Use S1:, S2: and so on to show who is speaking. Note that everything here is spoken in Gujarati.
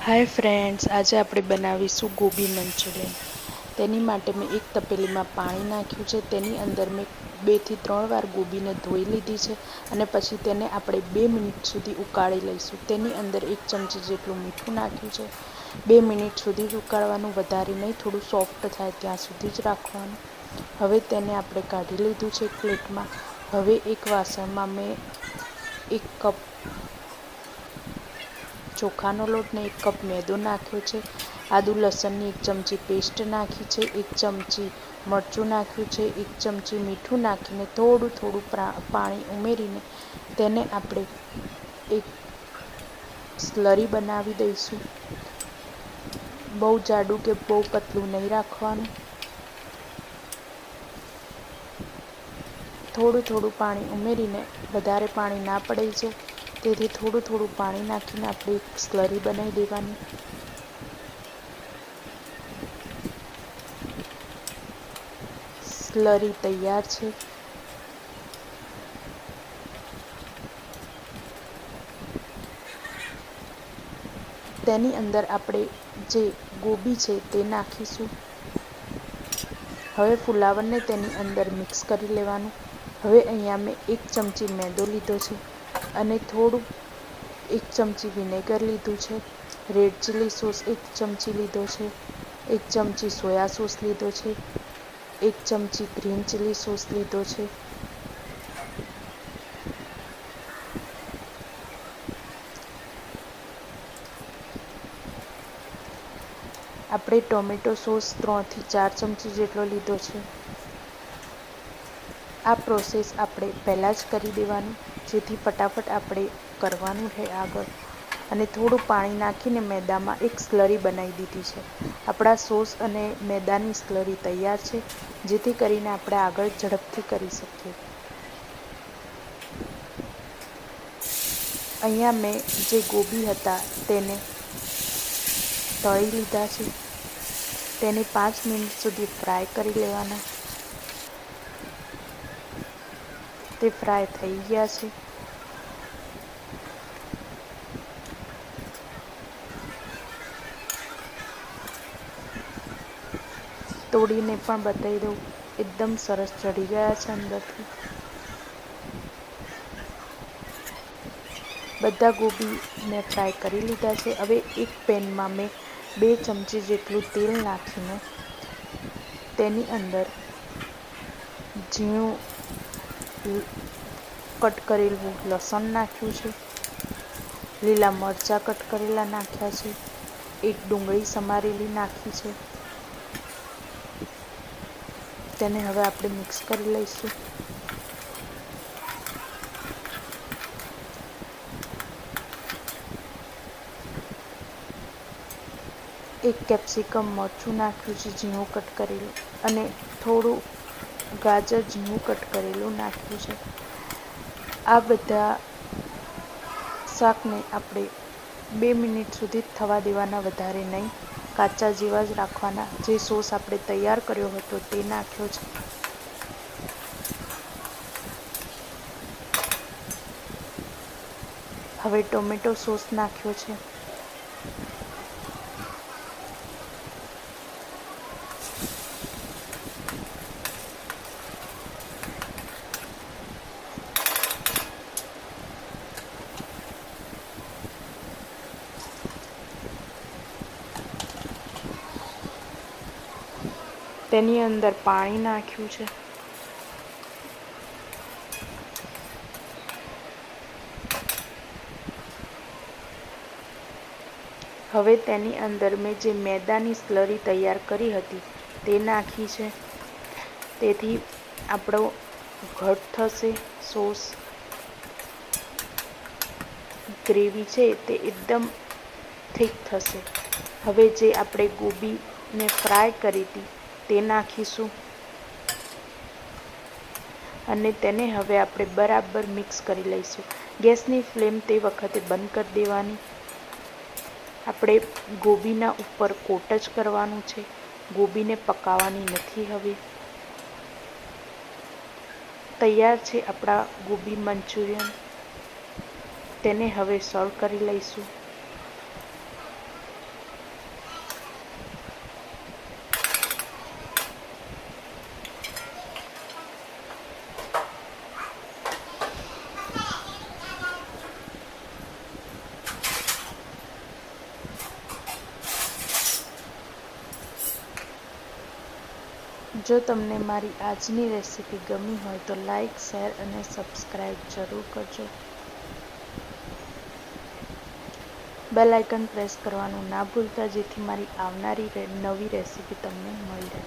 S1: હાય ફ્રેન્ડ્સ આજે આપણે બનાવીશું ગોબી મંચુરિયન. તેની માટે મેં એક તપેલીમાં પાણી નાખ્યું છે. તેની અંદર મેં બેથી ત્રણ વાર ગોબીને ધોઈ લીધી છે અને પછી તેને આપણે બે મિનિટ સુધી ઉકાળી લઈશું. તેની અંદર એક ચમચી જેટલું મીઠું નાખ્યું છે. બે મિનિટ સુધી જ ઉકાળવાનું, વધારે નહીં, થોડું સોફ્ટ થાય ત્યાં સુધી જ રાખવાનું. હવે તેને આપણે કાઢી લીધું છે પ્લેટમાં. હવે એક વાસણમાં મેં એક કપ ચોખાનો લોટ ને એક કપ મેદો નાખ્યો છે. આદુ લસણની એક ચમચી પેસ્ટ નાખી છે, એક ચમચી મરચું નાખ્યું છે, એક ચમચી મીઠું નાખીને થોડું થોડું પાણી ઉમેરીને તેને આપણે એક સ્લરી બનાવી દઈશું. બહુ જાડું કે બહુ પતલું નહીં રાખવાનું. થોડું થોડું પાણી ઉમેરીને વધારે પાણી ના પડે છે. તેથી થોડું થોડું પાણી નાખીને આપણે સ્લરી બનાવી દેવાની. સ્લરી તૈયાર છે. તેની અંદર આપણે જે ગોબી છે તે નાખીશું. હવે ફુલાવરને તેની અંદર મિક્સ કરી લેવાનું. હવે અહીંયા મેં એક ચમચી મેદો લીધો છે. અને થોડું એક ચમચી વિનેગર લીધું છે. રેડ ચીલી સોસ એક ચમચી લીધો છે. એક ચમચી સોયા સોસ લીધો છે. એક ચમચી ગ્રીન ચીલી સોસ લીધો છે. આપણે ટોમેટો સોસ ત્રણથી ચાર ચમચી જેટલો લીધો છે. આ પ્રોસેસ આપણે પહેલાં જ કરી દેવાનું, જેથી ફટાફટ આપણે કરવાનું રહે આગળ. અને થોડું પાણી નાખીને મેદામાં એક સ્લરી બનાવી દીધી છે. આપણા સોસ અને મેદાની સ્લરી તૈયાર છે, જેથી કરીને આપણે આગળ ઝડપથી કરી શકીએ. અહીંયા મેં જે ગોબી હતા તેને તળી લીધા છે. તેને પાંચ મિનિટ સુધી ફ્રાય કરી લેવાના. તે ફ્રાય થઈ ગયા છે. તોડીને પણ બતાવી દઉં. એકદમ સરસ ચડી ગયા છે અંદરથી. બધા ગોબી મેં ફ્રાય કરી લીધા છે. હવે એક પેનમાં મેં બે ચમચી જેટલું તેલ નાખીને તેની અંદર ઝીણું કટ કરેલું લસણ નાખ્યું છે. લીલા મરચાં કટ કરેલા નાખ્યા છે. એક ડુંગળી સમારેલી નાખી છે. તેને હવે આપણે મિક્સ કરી લઈશું. એક કેપ્સિકમ મરચું નાખ્યું છે, ઝીણું કટ કરેલું. અને થોડું ગાજર ઝીણું કટ કરેલું નાખ્યું છે. આ બધા શાકને આપણે બે મિનિટ સુધી થવા દેવાના વધારે નહીં. કાચા જેવા જ રાખવાના. જે સોસ આપણે તૈયાર કર્યો હતો તે નાખ્યો છે. હવે ટોમેટો સોસ નાખ્યો છે. તેની અંદર પાણી નાખ્યું છે. હવે તેની અંદર મેં જે મેદાની સ્લરી તૈયાર કરી હતી, તે નાખી છે. તેથી આપણો ઘટ થશે, સોસ ગ્રેવી છે તે એકદમ થીક થશે. હવે જે આપણે ગોબીને ફ્રાય કરી હતી તે નાખીશું. અને તેને હવે આપણે બરાબર મિક્સ કરી લઈશું. ગેસની ફ્લેમ તે વખતે બંધ કરી દેવાની. આપણે ગોબીના ઉપર કોટ જ કરવાનું છે. ગોબીને પકાવવાની નથી હવે. તૈયાર છે આપણા ગોબી મંચુરિયન. તેને હવે સર્વ કરી લઈશું. જો તમને મારી આજની રેસીપી ગમી હોય તો લાઈક, શેર અને સબસ્ક્રાઈબ જરૂર કરજો. બેલ આઇકન પ્રેસ કરવાનું ના ભૂલતા, જેથી મારી આવનારી નવી રેસીપી તમને મળી રહે.